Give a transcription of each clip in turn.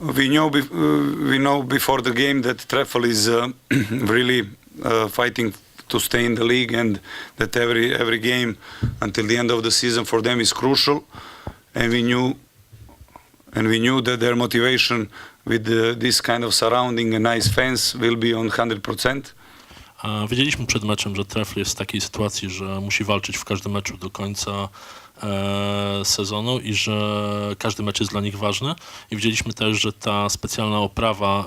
We know, uh, we know before the game that Treffel is uh, really uh, fighting to stay in the league and that every, every game until the end of the season for them is crucial. And we knew, and we knew that their motivation with this kind of surrounding and nice fans will be on 100%. A Wiedzieliśmy przed meczem, że Trefl jest w takiej sytuacji, że musi walczyć w każdym meczu do końca e, sezonu i że każdy mecz jest dla nich ważny. I wiedzieliśmy też, że ta specjalna oprawa,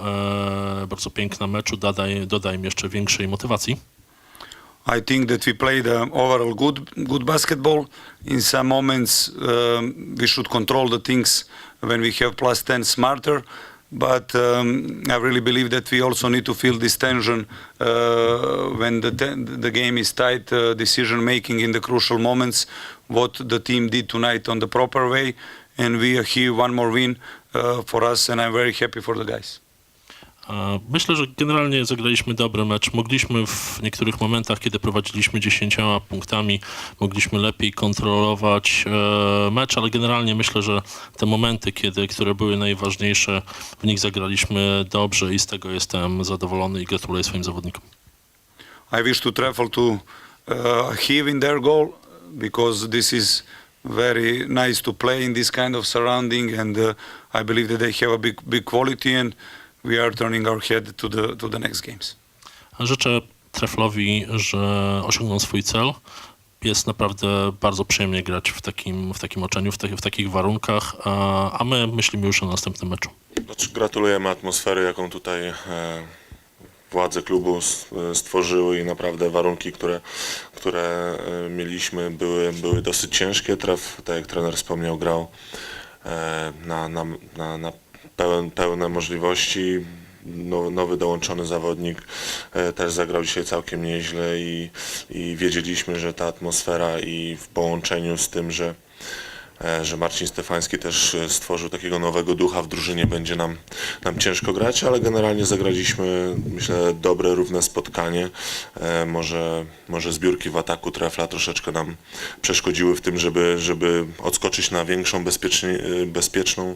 e, bardzo piękna meczu, doda, doda im jeszcze większej motywacji. I think that we played um, overall good, good basketball. In some moments, um, we should control the things when we have plus 10 smarter. But um, I really believe that we also need to feel this tension uh, when the, the game is tight, uh, decision making in the crucial moments, what the team did tonight on the proper way. And we are here, one more win uh, for us, and I'm very happy for the guys. Myślę, że generalnie zagraliśmy dobry mecz. Mogliśmy w niektórych momentach, kiedy prowadziliśmy 10 punktami, mogliśmy lepiej kontrolować e, mecz, ale generalnie myślę, że te momenty, kiedy, które były najważniejsze, w nich zagraliśmy dobrze i z tego jestem zadowolony i gratuluję swoim zawodnikom. I wish to travel to uh, achieve in their goal because this is very nice to play in this kind of surrounding, and uh, I believe that they have a big, big quality, and we are turning our head to the to the next games. Życzę Treflowi, że osiągną swój cel. Jest naprawdę bardzo przyjemnie grać w takim, w takim oczeniu, w, taki- w takich warunkach, a, a my myślimy już o następnym meczu. Znaczy, gratulujemy atmosfery, jaką tutaj e, władze klubu e, stworzyły i naprawdę warunki, które, które e, mieliśmy były, były dosyć ciężkie. Tref, tak jak trener wspomniał, grał e, na, na, na, na pełen, pełne możliwości. No, nowy dołączony zawodnik e, też zagrał dzisiaj całkiem nieźle i, i wiedzieliśmy, że ta atmosfera i w połączeniu z tym, że że Marcin Stefański też e, stworzył takiego nowego ducha w drużynie, będzie nam, nam ciężko grać, ale generalnie zagraliśmy, myślę, dobre, równe spotkanie. E, Może, może zbiórki w ataku trefla troszeczkę nam przeszkodziły w tym, żeby, żeby odskoczyć na większą e, bezpieczną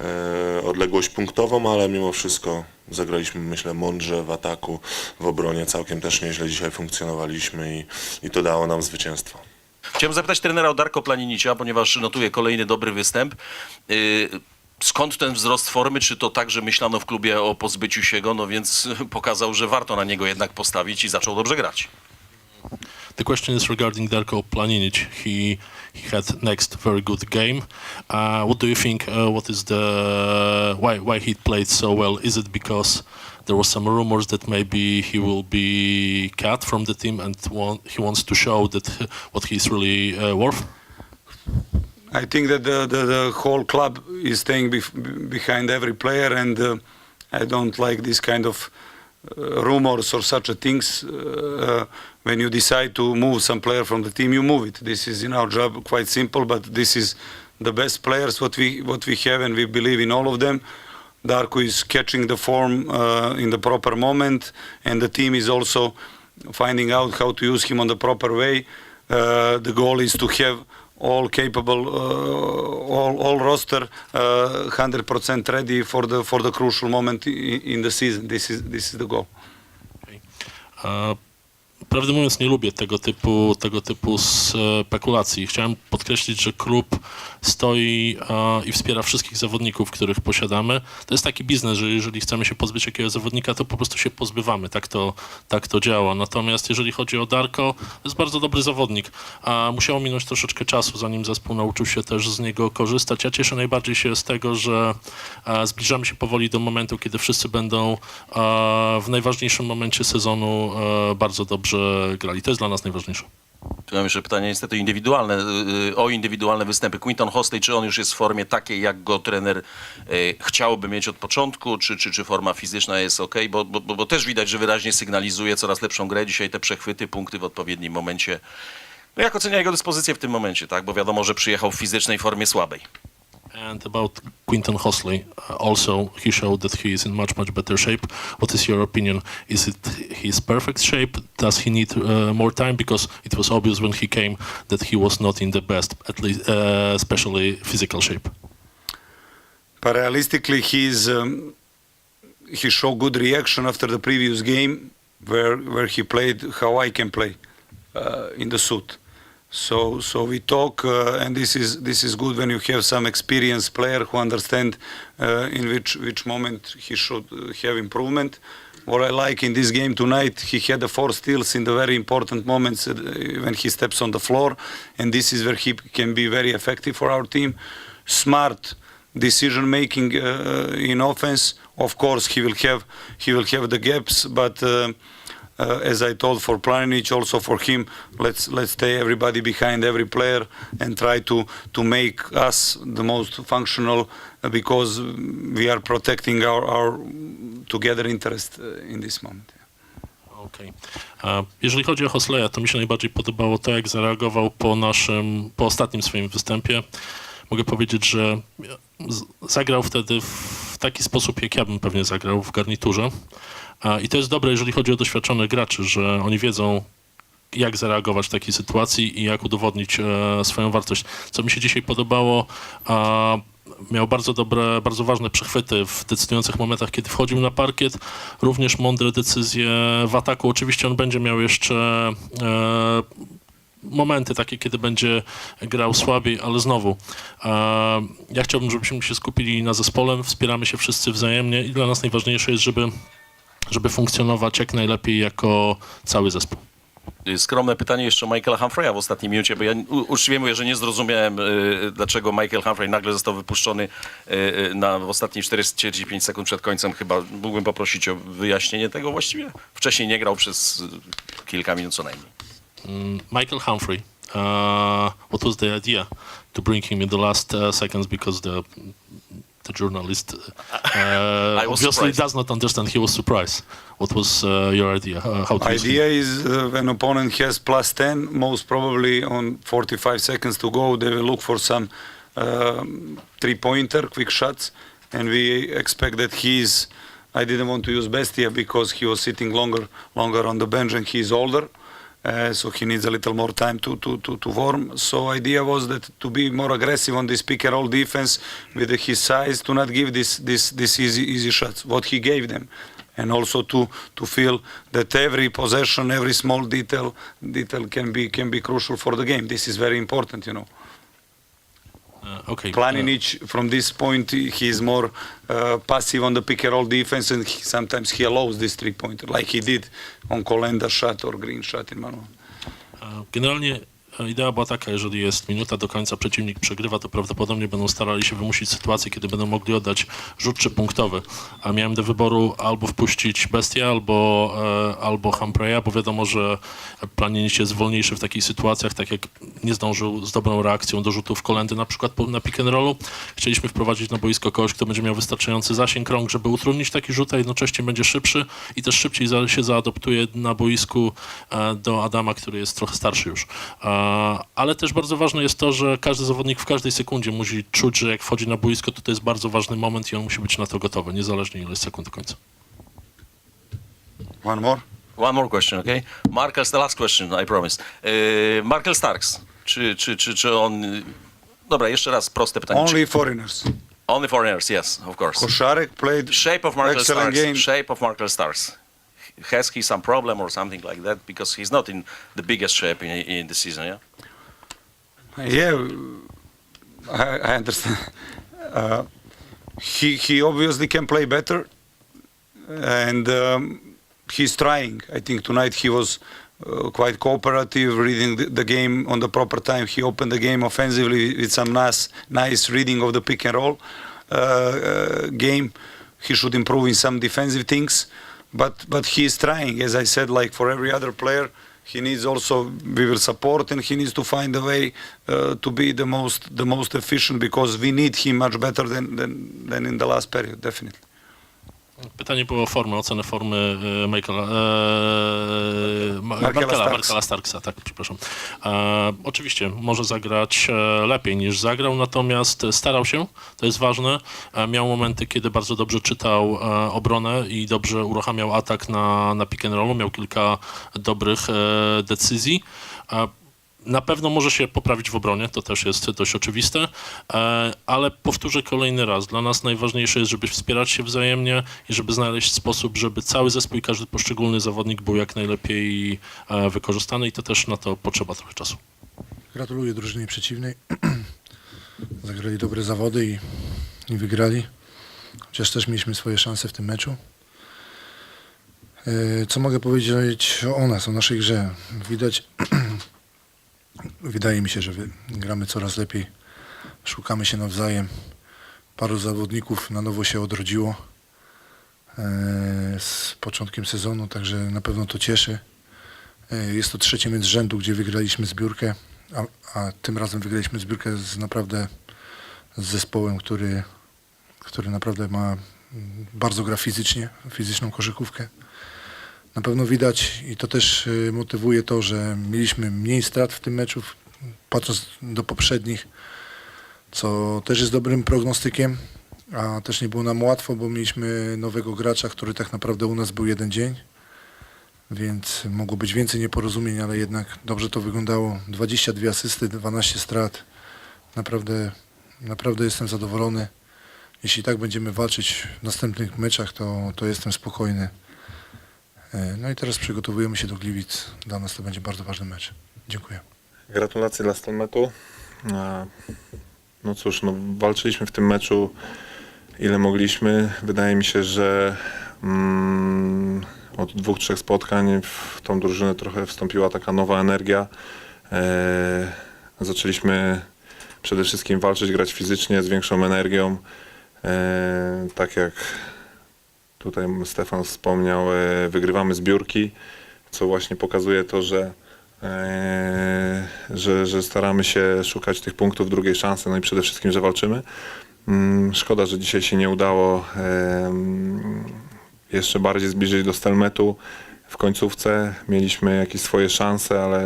e, odległość punktową, ale mimo wszystko zagraliśmy, myślę, mądrze w ataku, w obronie, całkiem też nieźle dzisiaj funkcjonowaliśmy i, i to dało nam zwycięstwo. Chciałem zapytać trenera o Darko Planinicia, ponieważ notuje kolejny dobry występ. Yy, Skąd ten wzrost formy? Czy to także myślano w klubie o pozbyciu się go? No więc pokazał, że warto na niego jednak postawić i zaczął dobrze grać. The question is regarding Darko Planinic. He he had next very good game. Uh, what do you think? Uh, what is the why why he played so well? Is it because there was some rumors that maybe he will be cut from the team and want, he wants to show that what he's really uh, worth? I think that the, the, the whole club is staying bef- behind every player, and uh, I don't like this kind of rumors or such a things. Uh, when you decide to move some player from the team, you move it. This is in our job quite simple, but this is the best players what we what we have, and we believe in all of them. Darko is catching the form uh, in the proper moment, and the team is also finding out how to use him on the proper way. Uh, the goal is to have all capable, uh, all, all roster uh, 100% ready for the for the crucial moment in, in the season. This is this is the goal. Uh, Prawdę mówiąc, nie lubię tego typu, tego typu spekulacji. Chciałem podkreślić, że klub stoi e, i wspiera wszystkich zawodników, których posiadamy. To jest taki biznes, że jeżeli chcemy się pozbyć jakiegoś zawodnika, to po prostu się pozbywamy. Tak to, tak to działa. Natomiast jeżeli chodzi o Darko, to jest bardzo dobry zawodnik. A musiało minąć troszeczkę czasu, zanim zespół nauczył się też z niego korzystać. Ja cieszę najbardziej się z tego, że e, zbliżamy się powoli do momentu, kiedy wszyscy będą e, w najważniejszym momencie sezonu e, bardzo dobrze grali. To jest dla nas najważniejsze. Tu mam jeszcze pytanie niestety indywidualne, yy, o indywidualne występy. Quinton Hostley, czy on już jest w formie takiej, jak go trener yy, chciałby mieć od początku, czy, czy, czy forma fizyczna jest ok? Bo, bo, bo też widać, że wyraźnie sygnalizuje coraz lepszą grę. Dzisiaj te przechwyty, punkty w odpowiednim momencie. No jak ocenia jego dyspozycję w tym momencie, tak? Bo wiadomo, że przyjechał w fizycznej formie słabej. And about Quinton Hosley, uh, also he showed that he is in much much better shape. What is your opinion? Is it his perfect shape? Does he need uh, more time? Because it was obvious when he came that he was not in the best, at least uh, especially physical shape. but realistically, he's um, he showed good reaction after the previous game, where where he played how I can play uh, in the suit. So so we talk, uh, and this is this is good when you have some experienced player who understand uh, in which which moment he should uh, have improvement. What I like in this game tonight, he had the four steals in the very important moments uh, when he steps on the floor, and this is where he can be very effective for our team. Smart decision making uh, in offense. Of course, he will have he will have the gaps, but. Uh, as I told for Planinic, also for him, let's let's stay everybody behind every player and try to to make us the most functional uh, because we are protecting our our together interest uh, in this moment. Okej. A Jeżeli chodzi o Hosleya, to mi się najbardziej podobało to, jak zareagował po naszym, po ostatnim swoim występie. Mogę powiedzieć, że z- zagrał wtedy w taki sposób, jak ja bym pewnie zagrał w garniturze. I to jest dobre, jeżeli chodzi o doświadczonych graczy, że oni wiedzą, jak zareagować w takiej sytuacji i jak udowodnić e, swoją wartość. Co mi się dzisiaj podobało, miał bardzo dobre, bardzo ważne przechwyty w decydujących momentach, kiedy wchodził na parkiet. Również mądre decyzje w ataku. Oczywiście on będzie miał jeszcze e, momenty takie, kiedy będzie grał słabiej, ale znowu e, ja chciałbym, żebyśmy się skupili na zespole, wspieramy się wszyscy wzajemnie i dla nas najważniejsze jest, żeby, żeby funkcjonować jak najlepiej jako cały zespół. Skromne pytanie jeszcze o Michaela Humphreya w ostatniej minucie, bo ja uczciwie mówię, że nie zrozumiałem, y, dlaczego Michael Humphrey nagle został wypuszczony y, y, na, w ostatniej 45 sekund przed końcem. Chyba mógłbym poprosić o wyjaśnienie tego właściwie. Wcześniej nie grał przez kilka minut co najmniej. Mm, Michael Humphrey, uh, what was the idea to bring him in the last uh, seconds because the the journalist uh, obviously surprised. does not understand. He was surprised. What was uh, your idea? Uh, how to? Idea is uh, when opponent has plus 10, most probably on 45 seconds to go, they will look for some um, three-pointer, quick shots, and we expect that he's. I didn't want to use Bestia because he was sitting longer, longer on the bench, and he's older, uh, so he needs a little more time to, to, to, to warm. So idea was that to be more aggressive on this pick and roll defense with his size, to not give this this this easy easy shots. What he gave them and also to to feel that every possession, every small detail detail can be can be crucial for the game. This is very important, you know. Uh, okay. Planinic, from this point, he is more uh, passive on the pick and roll defense, and he, sometimes he allows this three pointer, like he did on Kolenda shot or Green shot in Manuel. Generalnie idea była taka, jeżeli jest minuta do końca, przeciwnik przegrywa, to prawdopodobnie będą starali się wymusić sytuację, kiedy będą mogli oddać rzut trzypunktowy. A miałem do wyboru albo wpuścić Bestia, albo, e, albo Humpreya, bo wiadomo, że Planinic jest wolniejszy w takich sytuacjach, tak jak nie zdążył z dobrą reakcją do rzutów kolendy na przykład na pick and rollu. Chcieliśmy wprowadzić na boisko kogoś, kto będzie miał wystarczający zasięg rąk, żeby utrudnić taki rzut, a jednocześnie będzie szybszy i też szybciej się zaadoptuje na boisku e, do Adama, który jest trochę starszy już. E, ale też bardzo ważne jest to, że każdy zawodnik w każdej sekundzie musi czuć, że jak wchodzi na boisko, to to jest bardzo ważny moment i on musi być na to gotowy, niezależnie ile jest sekund do końca. One more. One more question, okay? Markel, the last question, I promise. Yy, Markel Starks, czy, czy, czy, czy on... Dobra, jeszcze raz proste pytanie. Only foreigners. Only foreigners, yes, of course. Koszarek played Shape of Markel excellent Starks. game. Shape of Markel Starks. Has he some problem or something like that? Because he's not in the biggest shape in, in the season, yeah? Yeah, I, I understand. Uh, he he obviously can play better, and um, he's trying. I think tonight he was uh, quite cooperative, reading the, the game on the proper time. He opened the game offensively with some nice nice reading of the pick and roll uh, uh, game. He should improve in some defensive things, but but he is trying. As I said, like for every other player, he needs also we will support and he needs to find a way uh, to be the most the most efficient because we need him much better than than, than in the last period definitely Pytanie było o formę, ocenę formy e, Michaela, e, Ma- Markela Markela, Starksa. Markela Starksa, tak, przepraszam. E, oczywiście, może zagrać e, lepiej niż zagrał, natomiast starał się, to jest ważne. E, miał momenty, kiedy bardzo dobrze czytał e, obronę i dobrze uruchamiał atak na, na pick and rollu, miał kilka dobrych e, decyzji. Na pewno może się poprawić w obronie, to też jest dość oczywiste, e, ale powtórzę kolejny raz. Dla nas najważniejsze jest, żeby wspierać się wzajemnie i żeby znaleźć sposób, żeby cały zespół i każdy poszczególny zawodnik był jak najlepiej e, wykorzystany i to też na to potrzeba trochę czasu. Gratuluję drużynie przeciwnej. Zagrali dobre zawody i, i wygrali. Chociaż też mieliśmy swoje szanse w tym meczu. E, Co mogę powiedzieć o nas, o naszej grze? Widać, wydaje mi się, że gramy coraz lepiej. Szukamy się nawzajem. Paru zawodników na nowo się odrodziło e, z początkiem sezonu, także na pewno to cieszy. E, Jest to trzeci mecz z rzędu, gdzie wygraliśmy zbiórkę, a, a tym razem wygraliśmy zbiórkę z naprawdę z zespołem, który, który naprawdę ma bardzo gra fizycznie, fizyczną koszykówkę. Na pewno widać i to też y, motywuje to, że mieliśmy mniej strat w tym meczu, patrząc do poprzednich, co też jest dobrym prognostykiem, a też nie było nam łatwo, bo mieliśmy nowego gracza, który tak naprawdę u nas był jeden dzień więc mogło być więcej nieporozumień, ale jednak dobrze to wyglądało. 22 asysty, 12 strat. Naprawdę, naprawdę jestem zadowolony. Jeśli tak będziemy walczyć w następnych meczach, to, to jestem spokojny. E, No i teraz przygotowujemy się do Gliwic. Dla nas to będzie bardzo ważny mecz. Dziękuję. Gratulacje dla Stelmetu. E, No cóż, no, walczyliśmy w tym meczu ile mogliśmy. Wydaje mi się, że mm, od dwóch, trzech spotkań w tą drużynę trochę wstąpiła taka nowa energia. E, zaczęliśmy przede wszystkim walczyć, grać fizycznie z większą energią. E, tak jak tutaj Stefan wspomniał, wygrywamy zbiórki, co właśnie pokazuje to, że że, że staramy się szukać tych punktów drugiej szansy, no i przede wszystkim, że walczymy. Mm, Szkoda, że dzisiaj się nie udało jeszcze bardziej zbliżyć do Stelmetu. W końcówce mieliśmy jakieś swoje szanse, ale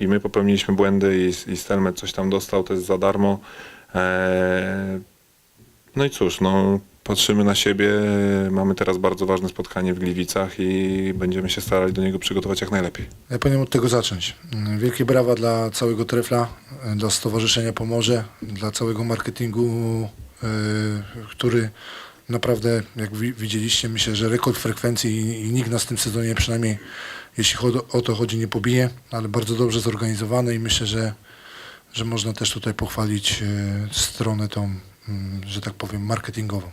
i my popełniliśmy błędy i, i Stelmet coś tam dostał, to jest za darmo. Eee, No i cóż, no, patrzymy na siebie. Mamy teraz bardzo ważne spotkanie w Gliwicach i będziemy się starali do niego przygotować jak najlepiej. Ja powinienem od tego zacząć. Mm, Wielkie brawa dla całego Trefla, e, dla Stowarzyszenia Pomorze, dla całego marketingu, e, który naprawdę, jak wi- widzieliście, myślę, że rekord frekwencji i, nikt nas w tym sezonie przynajmniej, jeśli o to chodzi, nie pobije, ale bardzo dobrze zorganizowany i myślę, że, że można też tutaj pochwalić e, stronę tą, mm, że tak powiem, marketingową.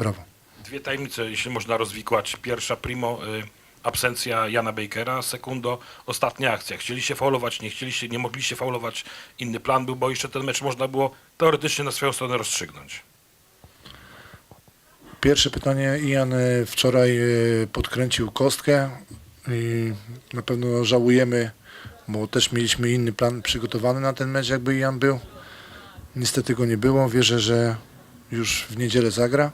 Brawo. Dwie tajemnice, jeśli można rozwikłać. Pierwsza, primo, y, absencja Jana Bakera. Sekundo, ostatnia akcja. Chcieliście faulować, nie chcieliście, nie mogliście faulować. Inny plan był, bo jeszcze ten mecz można było teoretycznie na swoją stronę rozstrzygnąć. Pierwsze pytanie. Ian e, wczoraj e, podkręcił kostkę i na pewno żałujemy, bo też mieliśmy inny plan przygotowany na ten mecz, jakby Ian był. Niestety go nie było. Wierzę, że już w niedzielę zagra.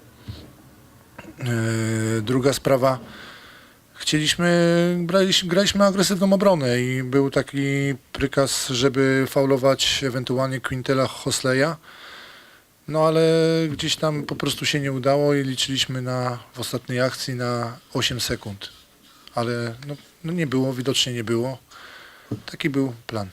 E, Druga sprawa. Chcieliśmy, graliśmy, graliśmy agresywną obronę i był taki prykaz, żeby faulować ewentualnie Quintela Hosleya. No ale gdzieś tam po prostu się nie udało i liczyliśmy na, w ostatniej akcji na 8 sekund. Ale no, no nie było, widocznie nie było. Taki był plan.